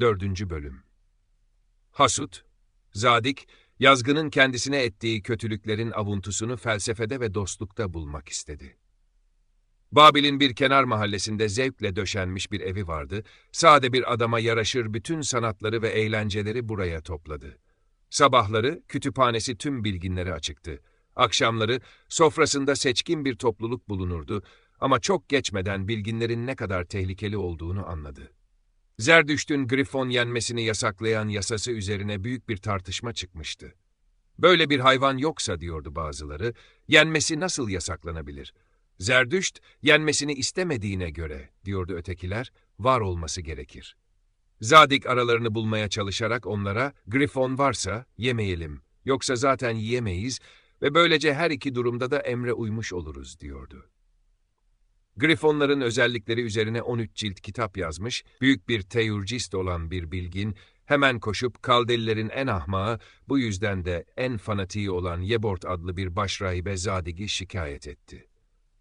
Dördüncü Bölüm Hasut, Zadik, yazgının kendisine ettiği kötülüklerin avuntusunu felsefede ve dostlukta bulmak istedi. Babil'in bir kenar mahallesinde zevkle döşenmiş bir evi vardı, sade bir adama yaraşır bütün sanatları ve eğlenceleri buraya topladı. Sabahları kütüphanesi tüm bilginlere açıktı. Akşamları sofrasında seçkin bir topluluk bulunurdu ama çok geçmeden bilginlerin ne kadar tehlikeli olduğunu anladı. Zerdüşt'ün Grifon yenmesini yasaklayan yasası üzerine büyük bir tartışma çıkmıştı. Böyle bir hayvan yoksa diyordu bazıları, yenmesi nasıl yasaklanabilir? Zerdüşt, yenmesini istemediğine göre, diyordu ötekiler, var olması gerekir. Zadik aralarını bulmaya çalışarak onlara, Grifon varsa yemeyelim, yoksa zaten yiyemeyiz ve böylece her iki durumda da emre uymuş oluruz, diyordu. Grifonların özellikleri üzerine 13 cilt kitap yazmış, büyük bir teyurcist olan bir bilgin, hemen koşup Kaldelilerin en ahmağı, bu yüzden de en fanatiği olan Yebort adlı bir başrahibe Zadig'i şikayet etti.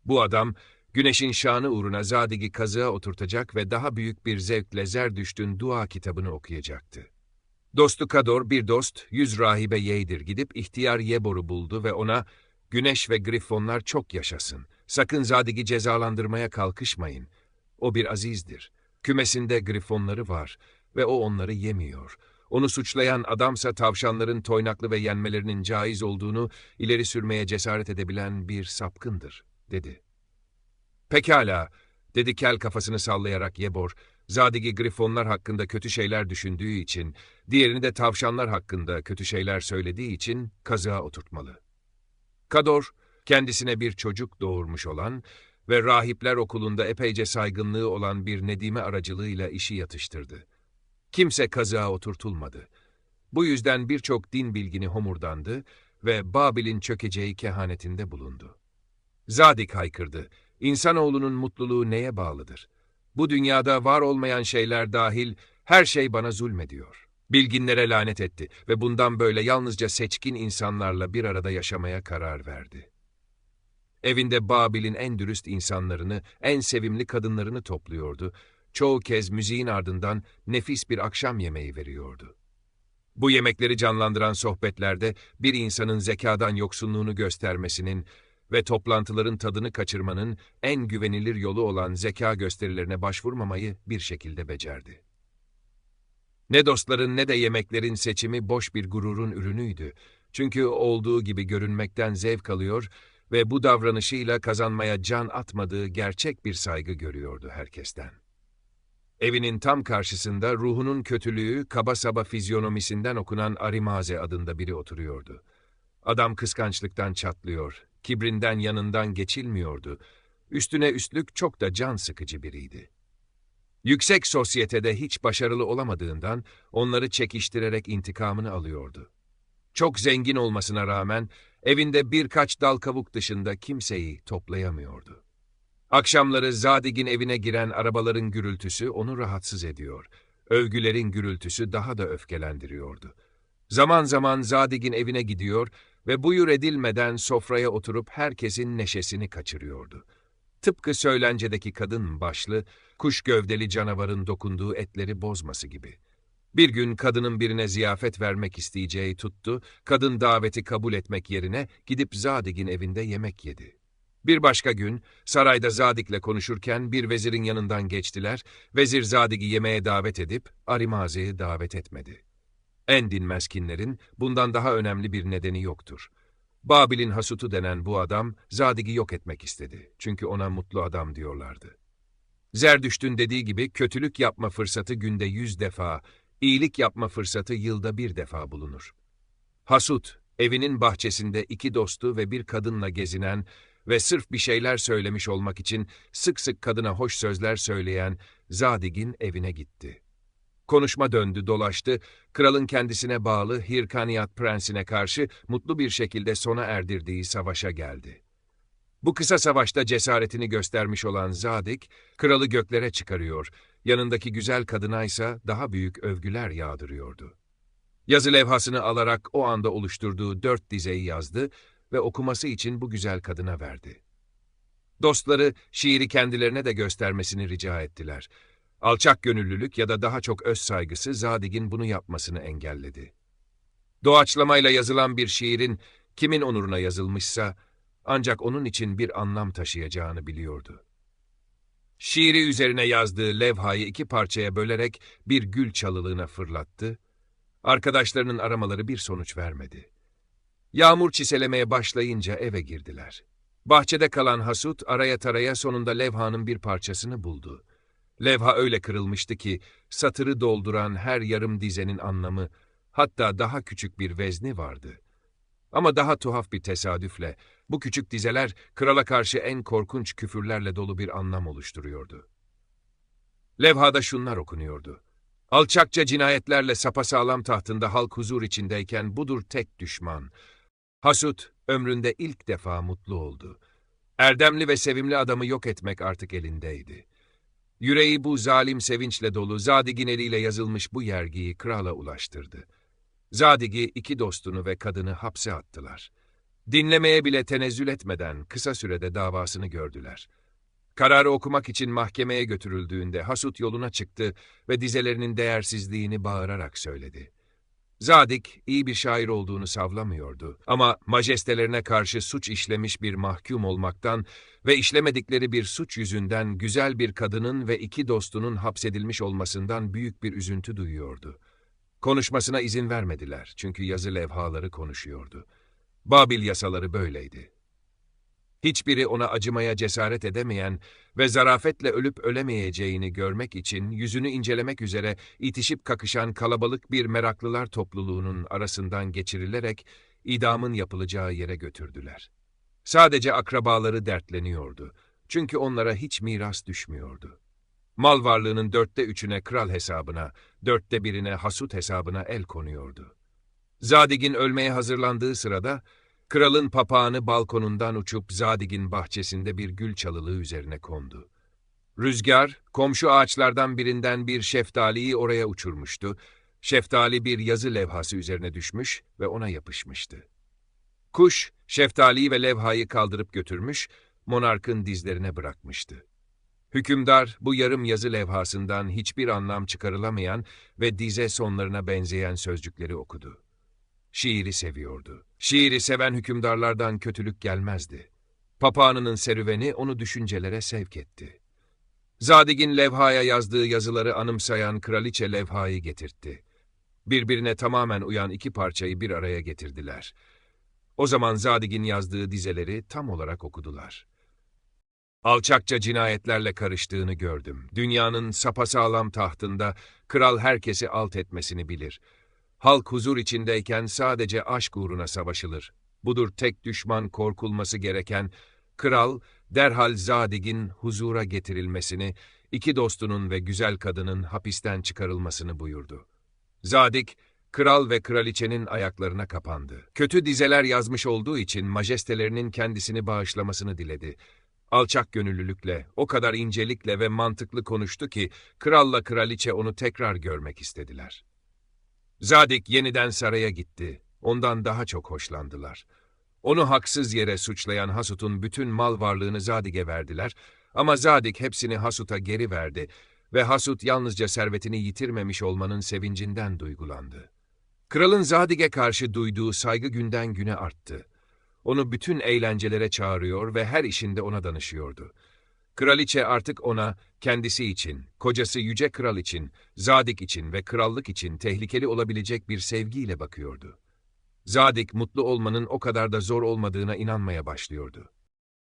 Bu adam, güneşin şanı uğruna Zadig'i kazığa oturtacak ve daha büyük bir zevkle Zerdüşt'ün dua kitabını okuyacaktı. Dostu Kador, bir dost, yüz rahibe Yeydir gidip ihtiyar Yebor'u buldu ve ona, Güneş ve Grifonlar çok yaşasın. Sakın Zadig'i cezalandırmaya kalkışmayın. O bir azizdir. Kümesinde grifonları var ve o onları yemiyor. Onu suçlayan adamsa tavşanların toynaklı ve yenmelerinin caiz olduğunu ileri sürmeye cesaret edebilen bir sapkındır, dedi. Pekala, dedi kel kafasını sallayarak Yebor, Zadig'i grifonlar hakkında kötü şeyler düşündüğü için, diğerini de tavşanlar hakkında kötü şeyler söylediği için kazığa oturtmalı. Kador, kendisine bir çocuk doğurmuş olan ve rahipler okulunda epeyce saygınlığı olan bir Nedime aracılığıyla işi yatıştırdı. Kimse kazığa oturtulmadı. Bu yüzden birçok din bilgini homurdandı ve Babil'in çökeceği kehanetinde bulundu. Zadik haykırdı. İnsanoğlunun mutluluğu neye bağlıdır? Bu dünyada var olmayan şeyler dahil her şey bana zulmediyor. Bilginlere lanet etti ve bundan böyle yalnızca seçkin insanlarla bir arada yaşamaya karar verdi. Evinde Babil'in en dürüst insanlarını, en sevimli kadınlarını topluyordu. Çoğu kez müziğin ardından nefis bir akşam yemeği veriyordu. Bu yemekleri canlandıran sohbetlerde bir insanın zekadan yoksunluğunu göstermesinin ve toplantıların tadını kaçırmanın en güvenilir yolu olan zeka gösterilerine başvurmamayı bir şekilde becerdi. Ne dostların ne de yemeklerin seçimi boş bir gururun ürünüydü. Çünkü olduğu gibi görünmekten zevk alıyor ve bu davranışıyla kazanmaya can atmadığı gerçek bir saygı görüyordu herkesten. Evinin tam karşısında ruhunun kötülüğü, kaba saba fizyonomisinden okunan Arimaze adında biri oturuyordu. Adam kıskançlıktan çatlıyor, kibrinden yanından geçilmiyordu. Üstüne üstlük çok da can sıkıcı biriydi. Yüksek sosyetede hiç başarılı olamadığından onları çekiştirerek intikamını alıyordu. Çok zengin olmasına rağmen evinde birkaç dal kavuk dışında kimseyi toplayamıyordu. Akşamları Zadig'in evine giren arabaların gürültüsü onu rahatsız ediyor. Övgülerin gürültüsü daha da öfkelendiriyordu. Zaman zaman Zadig'in evine gidiyor ve buyur edilmeden sofraya oturup herkesin neşesini kaçırıyordu. Tıpkı söylencedeki kadın başlı, kuş gövdeli canavarın dokunduğu etleri bozması gibi. Bir gün kadının birine ziyafet vermek isteyeceği tuttu, kadın daveti kabul etmek yerine gidip Zadig'in evinde yemek yedi. Bir başka gün sarayda Zadig'le konuşurken bir vezirin yanından geçtiler, vezir Zadig'i yemeğe davet edip Arimaze'yi davet etmedi. En dinmezkinlerin bundan daha önemli bir nedeni yoktur. Babil'in hasutu denen bu adam Zadig'i yok etmek istedi. Çünkü ona mutlu adam diyorlardı. Zerdüşt'ün dediği gibi kötülük yapma fırsatı günde yüz defa, iyilik yapma fırsatı yılda bir defa bulunur. Hasut, evinin bahçesinde iki dostu ve bir kadınla gezinen ve sırf bir şeyler söylemiş olmak için sık sık kadına hoş sözler söyleyen Zadig'in evine gitti. Konuşma döndü dolaştı, kralın kendisine bağlı Hirkaniyat prensine karşı mutlu bir şekilde sona erdirdiği savaşa geldi. Bu kısa savaşta cesaretini göstermiş olan Zadik, kralı göklere çıkarıyor, yanındaki güzel kadına ise daha büyük övgüler yağdırıyordu. Yazı levhasını alarak o anda oluşturduğu dört dizeyi yazdı ve okuması için bu güzel kadına verdi. Dostları şiiri kendilerine de göstermesini rica ettiler. Alçak gönüllülük ya da daha çok öz saygısı Zadig'in bunu yapmasını engelledi. Doğaçlamayla yazılan bir şiirin kimin onuruna yazılmışsa ancak onun için bir anlam taşıyacağını biliyordu. Şiiri üzerine yazdığı levhayı iki parçaya bölerek bir gül çalılığına fırlattı. Arkadaşlarının aramaları bir sonuç vermedi. Yağmur çiselemeye başlayınca eve girdiler. Bahçede kalan Hasut araya taraya sonunda levhanın bir parçasını buldu. Levha öyle kırılmıştı ki satırı dolduran her yarım dizenin anlamı hatta daha küçük bir vezni vardı. Ama daha tuhaf bir tesadüfle bu küçük dizeler krala karşı en korkunç küfürlerle dolu bir anlam oluşturuyordu. Levhada şunlar okunuyordu. Alçakça cinayetlerle sapasağlam tahtında halk huzur içindeyken budur tek düşman. Hasut ömründe ilk defa mutlu oldu. Erdemli ve sevimli adamı yok etmek artık elindeydi. Yüreği bu zalim sevinçle dolu Zadig'in eliyle yazılmış bu yergiyi krala ulaştırdı. Zadig'i iki dostunu ve kadını hapse attılar. Dinlemeye bile tenezzül etmeden kısa sürede davasını gördüler. Kararı okumak için mahkemeye götürüldüğünde Hasut yoluna çıktı ve dizelerinin değersizliğini bağırarak söyledi. Zadik iyi bir şair olduğunu savlamıyordu ama majestelerine karşı suç işlemiş bir mahkum olmaktan ve işlemedikleri bir suç yüzünden güzel bir kadının ve iki dostunun hapsedilmiş olmasından büyük bir üzüntü duyuyordu. Konuşmasına izin vermediler çünkü yazı levhaları konuşuyordu. Babil yasaları böyleydi. Hiçbiri ona acımaya cesaret edemeyen ve zarafetle ölüp ölemeyeceğini görmek için yüzünü incelemek üzere itişip kakışan kalabalık bir meraklılar topluluğunun arasından geçirilerek idamın yapılacağı yere götürdüler. Sadece akrabaları dertleniyordu. Çünkü onlara hiç miras düşmüyordu. Mal varlığının dörtte üçüne kral hesabına, dörtte birine hasut hesabına el konuyordu. Zadig'in ölmeye hazırlandığı sırada, kralın papağanı balkonundan uçup Zadig'in bahçesinde bir gül çalılığı üzerine kondu. Rüzgar, komşu ağaçlardan birinden bir şeftaliyi oraya uçurmuştu. Şeftali bir yazı levhası üzerine düşmüş ve ona yapışmıştı. Kuş, şeftaliyi ve levhayı kaldırıp götürmüş, monarkın dizlerine bırakmıştı. Hükümdar bu yarım yazı levhasından hiçbir anlam çıkarılamayan ve dize sonlarına benzeyen sözcükleri okudu. Şiiri seviyordu. Şiiri seven hükümdarlardan kötülük gelmezdi. Papağanının serüveni onu düşüncelere sevk etti. Zadig'in levhaya yazdığı yazıları anımsayan kraliçe levhayı getirtti. Birbirine tamamen uyan iki parçayı bir araya getirdiler. O zaman Zadig'in yazdığı dizeleri tam olarak okudular. Alçakça cinayetlerle karıştığını gördüm. Dünyanın sapasağlam tahtında kral herkesi alt etmesini bilir. Halk huzur içindeyken sadece aşk uğruna savaşılır. Budur tek düşman korkulması gereken, kral derhal Zadig'in huzura getirilmesini, iki dostunun ve güzel kadının hapisten çıkarılmasını buyurdu. Zadig, kral ve kraliçenin ayaklarına kapandı. Kötü dizeler yazmış olduğu için majestelerinin kendisini bağışlamasını diledi. Alçak gönüllülükle, o kadar incelikle ve mantıklı konuştu ki, kralla kraliçe onu tekrar görmek istediler. Zadik yeniden saraya gitti. Ondan daha çok hoşlandılar. Onu haksız yere suçlayan Hasut'un bütün mal varlığını Zadig'e verdiler ama Zadig hepsini Hasut'a geri verdi ve Hasut yalnızca servetini yitirmemiş olmanın sevincinden duygulandı. Kralın Zadig'e karşı duyduğu saygı günden güne arttı. Onu bütün eğlencelere çağırıyor ve her işinde ona danışıyordu. Kraliçe artık ona kendisi için, kocası Yüce Kral için, Zadik için ve krallık için tehlikeli olabilecek bir sevgiyle bakıyordu. Zadik mutlu olmanın o kadar da zor olmadığına inanmaya başlıyordu.